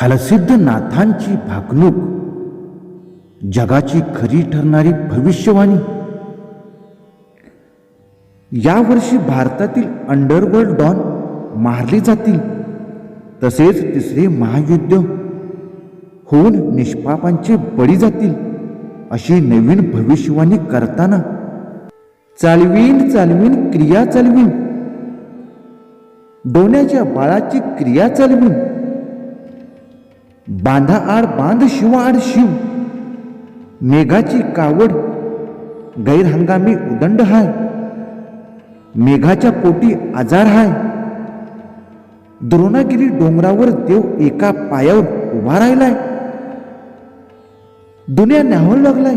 हलसिद्ध नाथांची भागणूक जगाची खरी ठरणारी भविष्यवाणी. यावर्षी भारतातील अंडरवर्ल्ड डॉन मारले जातील. तसेच तिसरे महायुद्ध होऊन निष्पापांचे बळी जातील अशी नवीन भविष्यवाणी करताना. चालवीन चालवीन क्रिया चालवीन. डोण्याच्या बाळाची क्रिया चालवीन. बांधा आड बांध शिव आड शिव. मेघाची कावड गैरहंगामी उदंड हाय. मेघाच्या पोटी आजार हाय. द्रोणागिरी डोंगरावर देव एका पायावर उभा राहिलाय. दुनिया न्याहू लागलाय.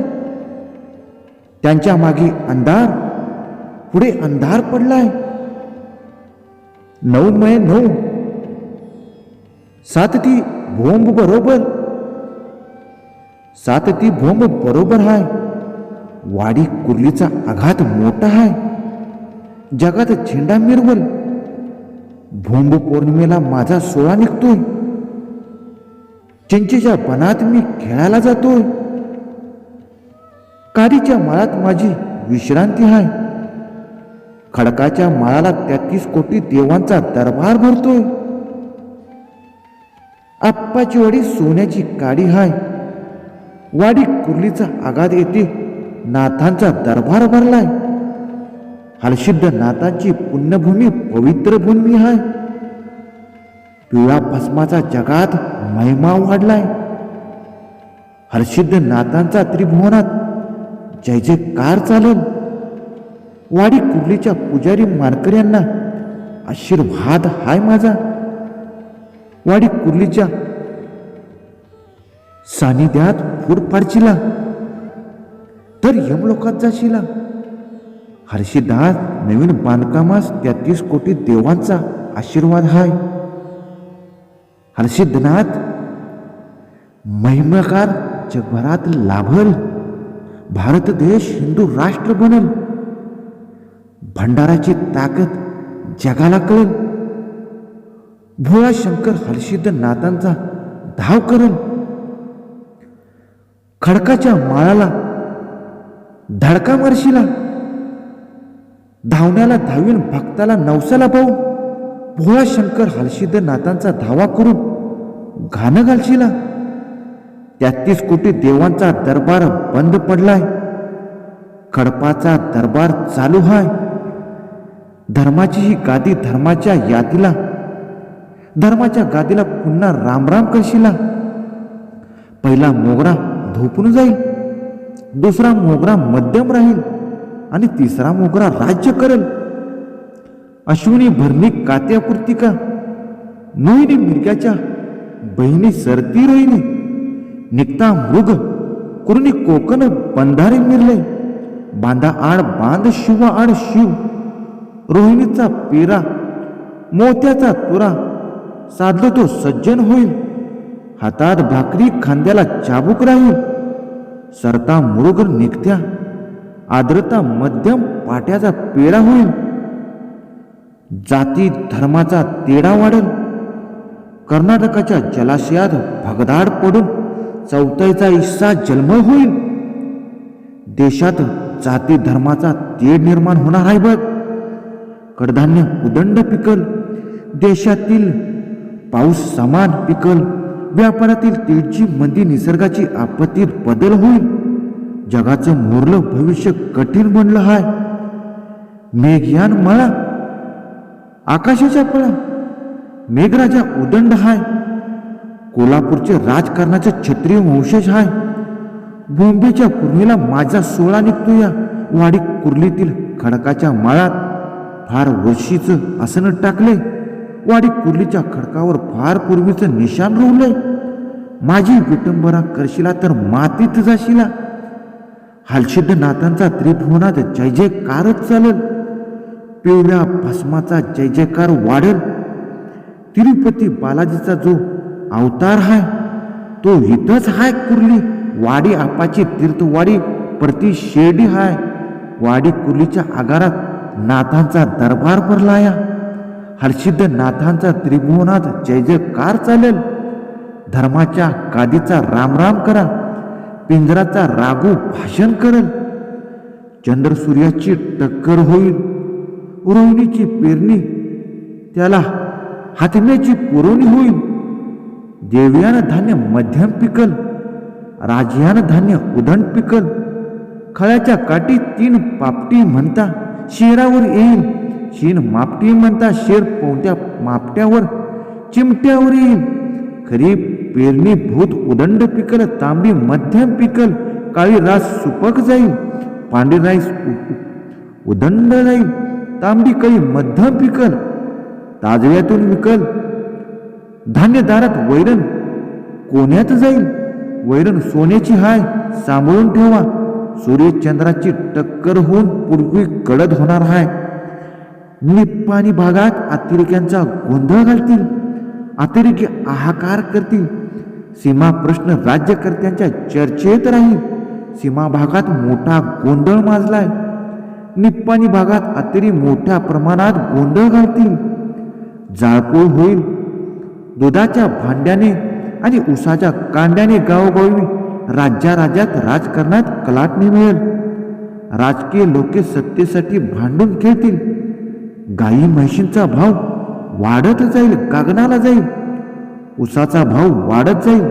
त्यांच्या मागे अंधार पुढे अंधार पडलाय. नऊ मय नऊ. सात ती भोंब बरोबर. सात ती भोंब बरोबर हाय. वाडी कुर्लीचा आघात मोठा हाय. जगात झेंडा मिरवल. भोंब पौर्णिमेला माझा सोळा निघतोय. चिंचेच्या बनात मी खेळायला जातोय. काडीच्या माळात माझी विश्रांती हाय. खडकाच्या माळाला तेहतीस कोटी देवांचा दरबार भरतोय. आप्पाची वाडी सोन्याची काडी हाय. वाडी कुर्लीचा आघात येते. नाथांचा दरबार भरलाय. हलशिद्ध नाथांची पुण्यभूमी पवित्र भूमी हाय. पिवळा भस्माचा जगात महिमा वाढलाय. हर्षिद्ध नाथांचा त्रिभुवनात जय जयकार चालेल. वाडी कुर्लीच्या पुजारी मानकऱ्यांना आशीर्वाद हाय माझा. वाडी कुर्लीच्या सानिध्यात फूड पाडचिला तर यमलोकात जाशिला. हर्षिदास नवीन बांधकामास तेहतीस कोटी देवांचा आशीर्वाद हाय. हर्षिदनाथ महिमाकार जगभरात लाभल. भारत देश हिंदू राष्ट्र बनल. भंडाराची ताकद जगाला कळेल. भोळा शंकर हर्षिद नाथांचा धाव करून खडकाच्या माळाला धडका मारशीला धावण्याला धावीन भक्ताला नवसाला पाहू भोळा शंकर हलशिद नाथांचा धावा करून घाणं घालशीला. तेहतीस कोटी देवांचा दरबार बंद पडलाय. खडपाचा दरबार चालू हाय. धर्माची ही गादी धर्माच्या यादीला धर्माच्या गादीला पुन्हा रामराम करशीला? पहिला मोगरा धोपून जाईल दुसरा मोगरा मध्यम राहील आणि तिसरा मोगरा राज्य करेल. अश्विनी भरणी कात्यापुरती का? नोईनी मिरग्याच्या बहिणी सरती रोहिणी निघता मृग कुरुणी कोकण बंधारे मिरले. बांधा आड बांध शिव आड शिव. रोहिणीचा पेरा मोत्याचा तुरा साधलो तो सज्जन होईल हातात भाकरी खांद्याला चाबूक राहील सरता मृग निघत्या. आर्द्रता मध्यम पाट्याचा पेढा होईल जाती धर्माचा तेढा वाढेल. कर्नाटकाच्या जलाशयात भगदाड पडून चौथाईचा इस्सा जन्म होईल देशात जाती धर्माचा तेढ निर्माण होणार आहे बघ. कडधान्य उदंड पिकल. देशातील पाऊस समान पिकल व्यापारातील तेजी मंदी निसर्गाची आपत्तीत बदल होईल. जगाचं मोरलं भविष्य कठीण बनलं हाय. मेघयान मळा आकाशाच्या पळा. मेघराजा उदंड हाय. कोल्हापूरचे राजकारणाचे क्षत्रिय वंशज हाय. बोंबेच्या पूर्णीला माझा सोळा निघतो या वाडी कुर्लीतील खडकाच्या माळात फार वर्षीचं आसनं टाकले. वाडी कुर्लीच्या खडकावर फार पूर्वीचं निशाण रोवलंय. माझी विटंबना करशिला तर मातीत जाशिला. हालशिद्ध नाथांचा त्रिभुवनात जय जयकारच चालेल. पिवळ्या भस्माचा जय जयकार वाढेल. तिरुपती बालाजीचा जो अवतार हाय तो इथंच हाय कुर्ली. वाडी आपाची तीर्थवाडी प्रति शेर्डी हाय. वाडी कुर्लीच्या आगारात नाथांचा दरबार भरलाया. हर्षिद्ध नाथांचा त्रिभुवनात जय जयकार चालेल. धर्माच्या कादीचा रामराम करा. पिंजराचा रागू भाषण करेल. चंद्र सूर्याची टक्कर होईल. रोहिणीची पेरणी. त्याला हातम्याची पुरवणी होईल. देवयान धान्य मध्यम पिकल. राजयान धान्य उदण पिकल. खळ्याच्या काठी तीन पापटी म्हणता. शेरावर येईल. शीन मापटी म्हणता शेर पोहत्या मापट्यावर चिमट्यावर येईल खरी पेरणी भूत उदंड पिकल तांबडी मध्यम पिकल काळी रास सुपक जाईल पांढरी राईस उदंड जाईल तांबडी कळी मध्यम पिकल ताजव्यातून विकल धान्यदारात वैरण कोण्यात जाईल वैरण सोन्याची हाय सांभाळून ठेवा सूर्यचंद्राची टक्कर होऊन पूर्वी कडद होणार हाय. निप्पाणी भागात अतिरेक्यांचा गोंधळ घालतील अतिरेकी हाहाकार करतील. सीमा प्रश्न राज्यकर्त्यांच्या चर्चेत राहील. सीमा भागात मोठा गोंधळ माजलाय. निप्पाणी भागात अतिरी मोठ्या प्रमाणात गोंधळ घालतील. जाळपोळ होईल. दुधाच्या भांड्याने आणि उसाच्या कांड्याने गावोगावी राज्या राज्यात राजकारणात कलाटणी मिळेल. राजकीय लोके सत्तेसाठी भांडून खेळतील. गाई म्हशींचा भाव वाढत जाईल कागनाला जाईल उसाचा भाव वाढत जाईल.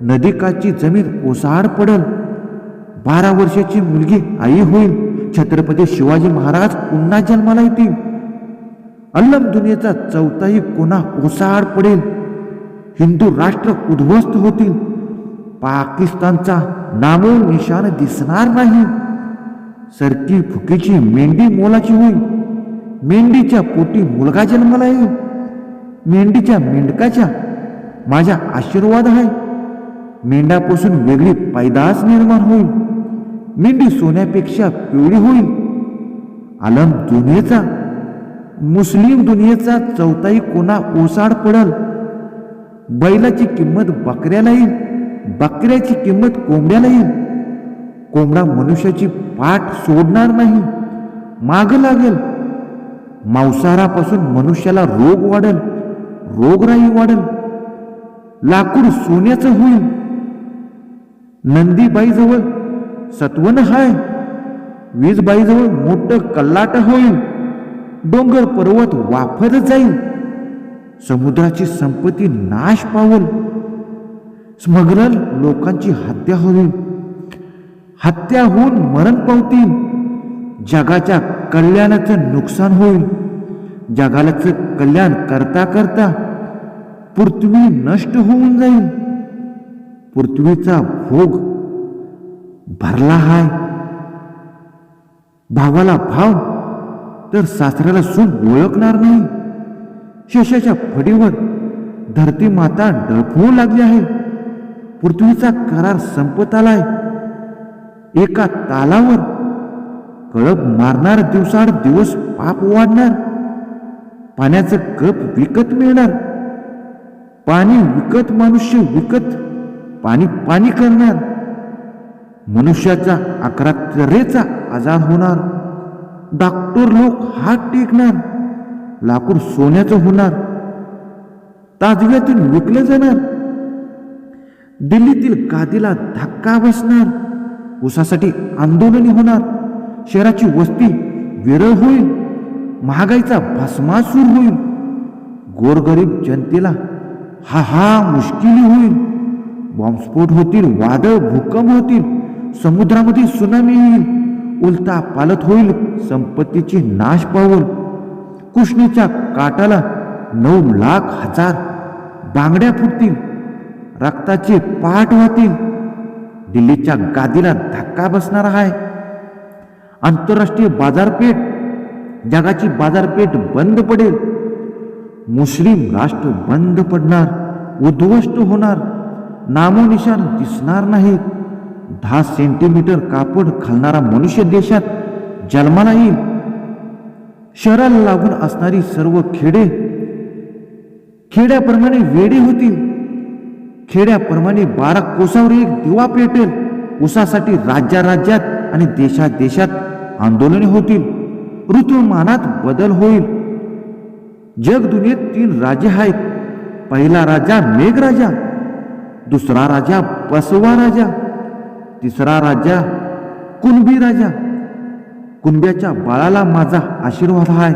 नदीकाची जमीन ओसाड पडल बारा वर्षाची मुलगी आई होईल छत्रपती शिवाजी महाराज पुन्हा जन्माला येतील. अल्लम दुनियेचा चौथाही कोणा ओसाड पडेल हिंदू राष्ट्र उद्ध्वस्त होतील. पाकिस्तानचा नामो निशाण दिसणार नाही. सरकी फुकीची मेंढी मोलाची होईल मेंढीच्या पोटी मुलगा जन्माला येईल मेंढीच्या मेंढकाच्या माझ्या आशीर्वाद आहे. मेंढापासून वेगळी पैदास निर्माण होईल. मेंढी सोन्यापेक्षा पिवळी होईल. आलम दुनियेचा मुस्लिम दुनियेचा चौथाही कोणा ओसाड पडल. बैलाची किंमत बकऱ्याला येईल. बकऱ्याची किंमत कोंबड्याला येईल. कोंबडा मनुष्याची पाठ सोडणार नाही. माग लागेल. मांसाहारापासून मनुष्याला रोग वाढल रोगराई वाढल लाकूड सोन्याचं होईल. नंदीबाईजवळ सत्वन हाय वीजबाईजवळ मोठं कल्लाट होईल. डोंगर पर्वत वाफत जाईल. समुद्राची संपत्ती नाश पावल. स्मगलर लोकांची हत्या होईल. हत्या होऊन मरण पावतील. जगाच्या कल्याणाचं नुकसान होईल. जगालाचं कल्याण करता करता पृथ्वी नष्ट होऊन जाईल. पृथ्वीचा भोग भरला हाय. भावाला भाव तर सासऱ्याला सून ओळखणार नाही. शेषाच्या फडीवर धरती माता डळफळू लागली आहे. पृथ्वीचा करार संपत आलाय. एका तालावर कळप मारणार दिवसाड दिवस पाप वाढणार. पाण्याचं कप विकत मिळणार. पाणी विकत मनुष्य विकत पाणी पाणी करणार. मनुष्याचा अकरा तऱ्हेचा आजार होणार. डॉक्टर लोक हात टेकणार. लाकूड सोन्याचं होणार. ताजव्यातून विकलं जाणार. दिल्लीतील गादीला धक्का बसणार. उसासाठी आंदोलने होणार. शहराची वस्ती विरळ होईल महागाईचा भस्मासूर होईल. गोरगरीब जनतेला हा हा मुश्किली होईल. बॉम्बस्फोट होतील वादळ भूकंप होतील समुद्रामध्ये सुनामी येईल. उलटा पालत होईल संपत्तीची नाश पावल. कृष्णीच्या काटाला नऊ लाख हजार बांगड्या फुटतील रक्ताचे पाठ वाहतील. दिल्लीच्या गादीला धक्का बसणार आहे आंतरराष्ट्रीय बाजारपेठ. जगाची बाजारपेठ बंद पडेल. मुस्लिम राष्ट्र बंद पडणार. उद्ध्वस्त होणार. नामोनिशान दिसणार नाही. दहा सेंटीमीटर कापड घालणारा मनुष्य देशात जन्माला येईल. शहराला लागून असणारी सर्व खेडे खेड्याप्रमाणे वेडे होतील. खेड्याप्रमाणे बारा कोसावर एक दिवा पेटेल. उसासाठी राज्या राज्यात आणि देशात देशात आंदोलने होतील. ऋतुमानात बदल होईल. जग दुनियेत तीन राजे आहेत. पहिला राजा मेघराजा दुसरा राजा बसवा राजा तिसरा राजा कुणबी राजा. कुंब्याच्या बाळाला माझा आशीर्वाद आहे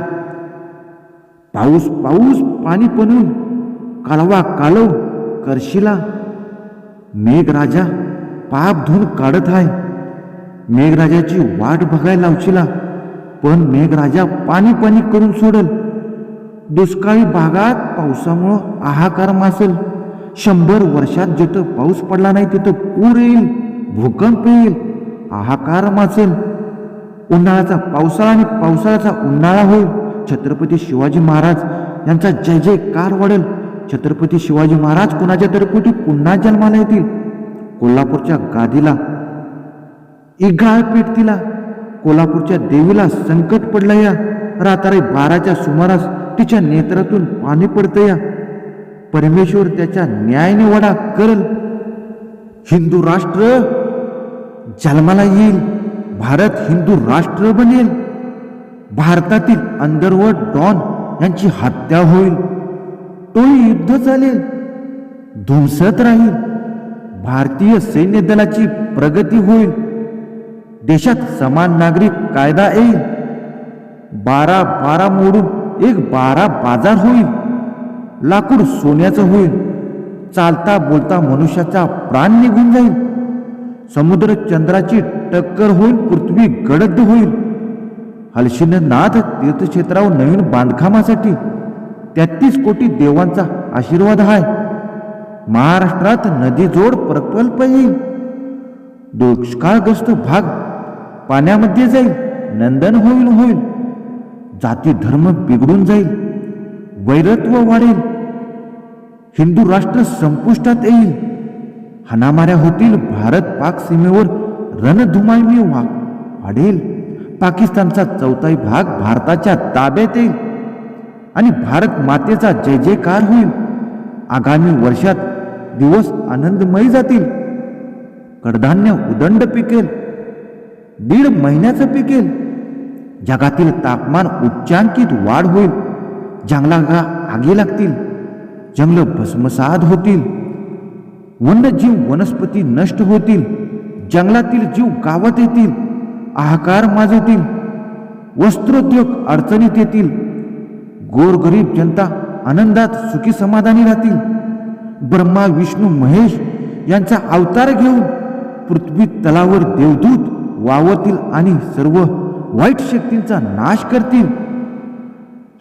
पाऊस पाऊस पाणी पनून कालवा कालव करशिला. मेघराजा पाप धुवून काढत आहे मेघराजाची वाट बघायला लावशिला. पण मेघराजा पाणी पाणी करून सोडल. दुष्काळी भागात पावसामुळं हाहाकार मासेल. शंभर वर्षात जिथं पाऊस पडला नाही तिथं पूर येईल भूकंप येईल हाहाकार मासेल. उन्हाळ्याचा पावसाळा आणि पावसाळ्याचा उन्हाळा होईल. छत्रपती शिवाजी महाराज यांचा जय जयकार वाढेल छत्रपती शिवाजी महाराज कुणाच्या तरी कुठे पुन्हा जन्माला येतील? कोल्हापूरच्या गादीला एक गाळ पेट तिला. कोल्हापूरच्या देवीला संकट पडलं या. रात्री बाराच्या सुमारास तिच्या नेत्रातून पाणी पडतं या. परमेश्वर त्याच्या न्यायने वडा करल. हिंदू राष्ट्र जन्माला येईल. भारत हिंदू राष्ट्र बनेल. भारतातील अंडरवर्ल्ड डॉन यांची हत्या होईल. तोही युद्ध चालेल. धुमसत राहील. भारतीय सैन्य दलाची प्रगती होईल. देशात समान नागरिक कायदा येईल. बारा बारा मोडून एक बारा बाजार होईल. लाकूड सोन्याचं होईल. चालता बोलता मनुष्याचा प्राण निघून जाईल. समुद्र चंद्राची टक्कर होईल पृथ्वी गडद होईल. हलशीन नाथ तीर्थक्षेत्रावर नवीन बांधकामासाठी तेहतीस कोटी देवांचा आशीर्वाद आहे महाराष्ट्रात नदी जोड प्रकल्प येईल. दुष्काळग्रस्त भाग पाण्यामध्ये जाईल नंदन होईल होईल. जाती धर्म बिघडून जाईल वैरत्व वाढेल. हिंदू राष्ट्र संपुष्टात येईल. हाणामाऱ्या होतील भारत पाक सीमेवर रणधुमाईमी वाढेल. पाकिस्तानचा चौथाई भाग भारताच्या ताब्यात येईल. आणि भारत मातेचा जय जयकार होईल. आगामी वर्षात दिवस आनंदमयी जातील. कडधान्य उदंड पिकेल. दीड महिन्याचं पिकेल. जगातील तापमान उच्चांकित वाढ होईल. जंगलागा आगी लागतील. जंगल भस्मसाद होतील. वन्यजीव वनस्पती नष्ट होतील. जंगलातील जीव गावात येतील. आहाकार माजवतील वस्त्रोद्योग अडचणीत येतील. गोरगरीब जनता आनंदात सुखी समाधानी राहतील. ब्रह्मा विष्णू महेश यांचा अवतार घेऊन पृथ्वी तलावर देवदूत वावतील आणि सर्व वाईट शक्तींचा नाश करतील.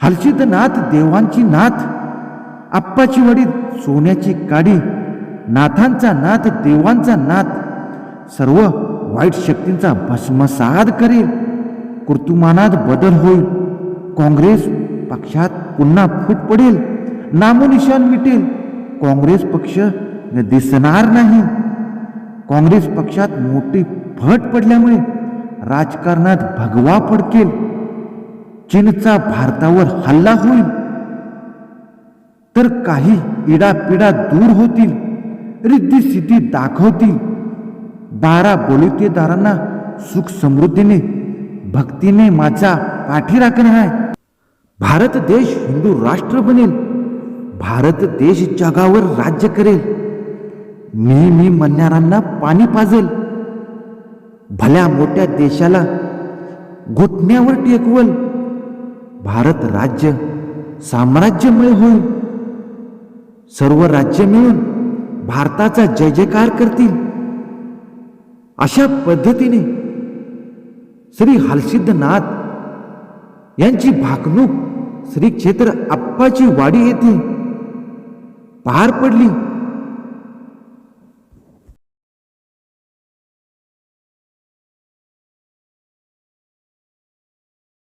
हलसिद्धनाथ देवांची नाथ आप्पाची वडील सोन्याची काडी नाथांचा नाथ देवांचा नाथ सर्व वाईट शक्तींचा भस्मसाद करेल. कृतुमानात बदल होईल. काँग्रेस पक्षात पुन्हा फूट पडेल. नामोनिशान मिटेल. काँग्रेस पक्ष दिसणार नाही. काँग्रेस पक्षात मोठी फट पडल्यामुळे राजकारणात भगवा पडकेल चीनचा भारतावर हल्ला होईल. तर काही इडापिडा दूर होतील. रिद्धी सिद्धी दाखवतील. बारा बोलितेदारांना सुख समृद्धीने भक्तीने माझा पाठी राखणार आहे. भारत देश हिंदू राष्ट्र बनेल. भारत देश जगावर राज्य करेल. मी मी म्हणणाऱ्यांना पाणी पाजेल. भल्या मोठ्या देशाला घुटण्यावर टेकवल. भारत राज्य साम्राज्यमय होईल. सर्व राज्य मिळून भारताचा जय जयकार करतील. अशा पद्धतीने श्री हलसिद्धनाथ यांची भाकणूक श्री क्षेत्र अप्पाची वाडी येथे पार पडली.